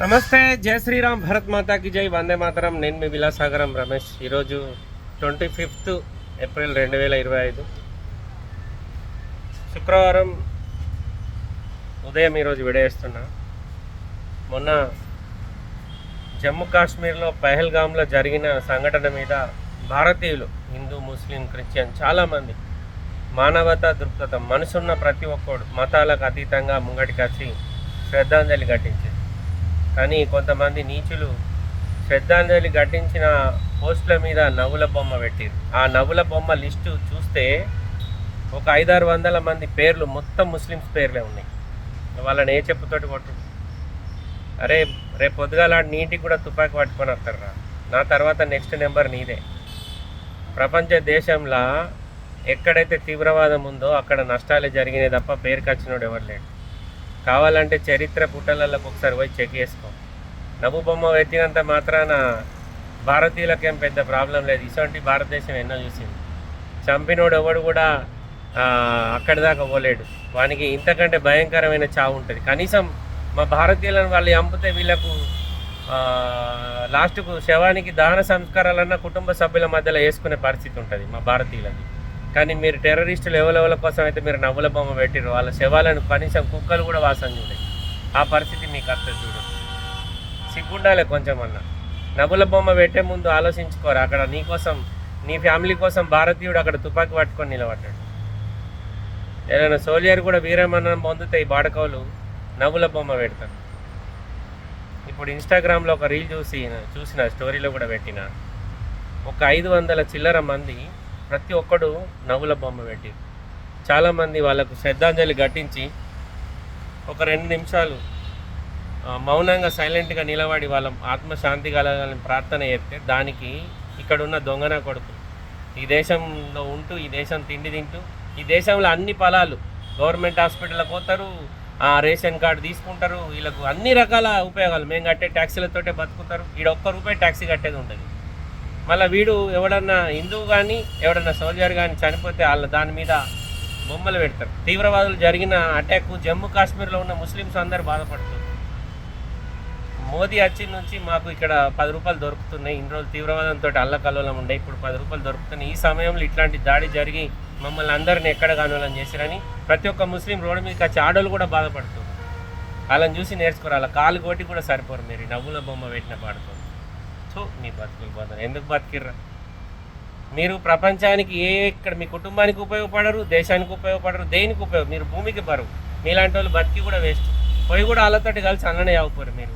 నమస్తే జై శ్రీరామ్ భరత్ మాతాకి జై వందే మాతరం. నేను మీ విలాసాగరం రమేష్. ఈరోజు ట్వంటీ ఫిఫ్త్ ఏప్రిల్ రెండు వేల ఇరవై ఐదు. శుక్రవారం ఉదయం ఈరోజు విడేస్తున్నా. మొన్న జమ్మూ కాశ్మీర్లో పహల్గామ్లో జరిగిన సంఘటన మీద భారతీయులు హిందూ ముస్లిం క్రిస్టియన్ చాలామంది మానవతా దృక్పథం మనసున్న ప్రతి ఒక్కడు మతాలకు అతీతంగా ముంగటికచ్చి శ్రద్ధాంజలి ఘటించింది కానీ కొంతమంది నీచులు శ్రద్ధాంజలి ఘటించిన పోస్టుల మీద నవ్వుల బొమ్మ పెట్టారు. ఆ నవ్వుల బొమ్మ లిస్టు చూస్తే ఒక ఐదారు వందల మంది పేర్లు మొత్తం ముస్లిమ్స్ పేర్లే ఉన్నాయి. వాళ్ళని ఏ చెప్పుతోటి కొట్టు అరే రేపు పొద్దుగాల నీటికి కూడా తుపాకీ పట్టుకొని వస్తారా నా తర్వాత నెక్స్ట్ నెంబర్ నీదే. ప్రపంచ దేశంలో ఎక్కడైతే తీవ్రవాదం ఉందో అక్కడ నష్టాలే జరిగినాయి తప్ప పేరుకొచ్చినోడు ఎవరు లేడు. కావాలంటే చరిత్ర పుటలలోకి ఒకసారి పోయి చెక్ చేసుకో. నవ్వు బొమ్మ ఎత్తినంత మాత్రాన భారతీయులకేం పెద్ద ప్రాబ్లం లేదు. ఇటువంటి భారతదేశం ఎన్నో చూసింది. చంపినోడు ఎవడు కూడా అక్కడి దాకా పోలేడు. వానికి ఇంతకంటే భయంకరమైన చావు ఉంటుంది. కనీసం మా భారతీయులను వాళ్ళు చంపితే వీళ్ళకు లాస్ట్కు శవానికి దహన సంస్కారాలన్నా కుటుంబ సభ్యుల మధ్యలో వేసుకునే పరిస్థితి ఉంటుంది మా భారతీయులది. కానీ మీరు టెర్రరిస్టులు ఎవరెవల కోసం అయితే మీరు నవ్వుల బొమ్మ పెట్టిరు వాళ్ళ శవాలను కనీసం కుక్కలు కూడా వాసన చూడాయి ఆ పరిస్థితి మీకు అర్థం చూడు. సిగ్గుండాలి కొంచెం అన్న నవ్వుల బొమ్మ పెట్టే ముందు ఆలోచించుకోరు. అక్కడ నీకోసం నీ ఫ్యామిలీ కోసం భారతీయుడు అక్కడ తుపాకీ పట్టుకొని నిలబడ్డాడు. ఏదైనా సోల్జర్ కూడా వీరమరణం పొందితే ఈ బాడకవులు నవ్వుల బొమ్మ పెడతారు. ఇప్పుడు ఇన్స్టాగ్రామ్లో ఒక రీల్ చూసి చూసిన స్టోరీలో కూడా పెట్టిన. ఒక ఐదు వందల చిల్లర మంది ప్రతి ఒక్కడు నవ్వుల బొమ్మ పెట్టి. చాలామంది వాళ్ళకు శ్రద్ధాంజలి ఘటించి ఒక రెండు నిమిషాలు మౌనంగా సైలెంట్గా నిలబడి వాళ్ళ ఆత్మశాంతి కలగాలని ప్రార్థన చేస్తే దానికి ఇక్కడున్న దొంగన కొడుకు. ఈ దేశంలో ఉంటూ ఈ దేశం తిండి తింటూ ఈ దేశంలో అన్ని ఫలాలు గవర్నమెంట్ హాస్పిటల్కి పోతారు ఆ రేషన్ కార్డు తీసుకుంటారు వీళ్ళకు అన్ని రకాల ఉపయోగాలు. మేము కట్టే ట్యాక్సీలతోటే బతుకుతారు ఈడ ఒక్క రూపాయి ట్యాక్సీ కట్టేది ఉంటుంది మళ్ళీ వీడు ఎవడన్నా హిందువు కానీ ఎవడన్నా సోల్జర్ కానీ చనిపోతే వాళ్ళ దాని మీద బొమ్మలు పెడతారు. తీవ్రవాదులు జరిగిన అటాక్ జమ్మూ కాశ్మీర్లో ఉన్న ముస్లిమ్స్ అందరు బాధపడుతారు మోదీ వచ్చిన నుంచి మాకు ఇక్కడ పది రూపాయలు దొరుకుతున్నాయి. ఇన్ని రోజులు తీవ్రవాదంతో అల్లకల్లోలం ఉండే ఇప్పుడు పది రూపాయలు దొరుకుతున్నాయి. ఈ సమయంలో ఇట్లాంటి దాడి జరిగి మమ్మల్ని అందరిని ఎక్కడ కానులని చేశారని ప్రతి ఒక్క ముస్లిం రోడ్డు మీదకి వచ్చి ఆడోళ్ళు కూడా బాధపడుతుంది వాళ్ళని చూసి నేర్చుకోరు. వాళ్ళ కాలు కోటి కూడా సరిపోరు. మీరు నవ్వుల బొమ్మ పెట్టిన పాడుతుంది సో మీ బతుకులు బాధ ఎందుకు బతికిర్రా? మీరు ప్రపంచానికి ఏ ఇక్కడ మీ కుటుంబానికి ఉపయోగపడరు దేశానికి ఉపయోగపడరు దేనికి ఉపయోగం మీరు భూమికి బరువు. మీలాంటి వాళ్ళు బతికి కూడా వేస్ట్. పోయి కూడా వాళ్ళతోటి కలిసి అన్ననే అవ్వకపోరు మీరు.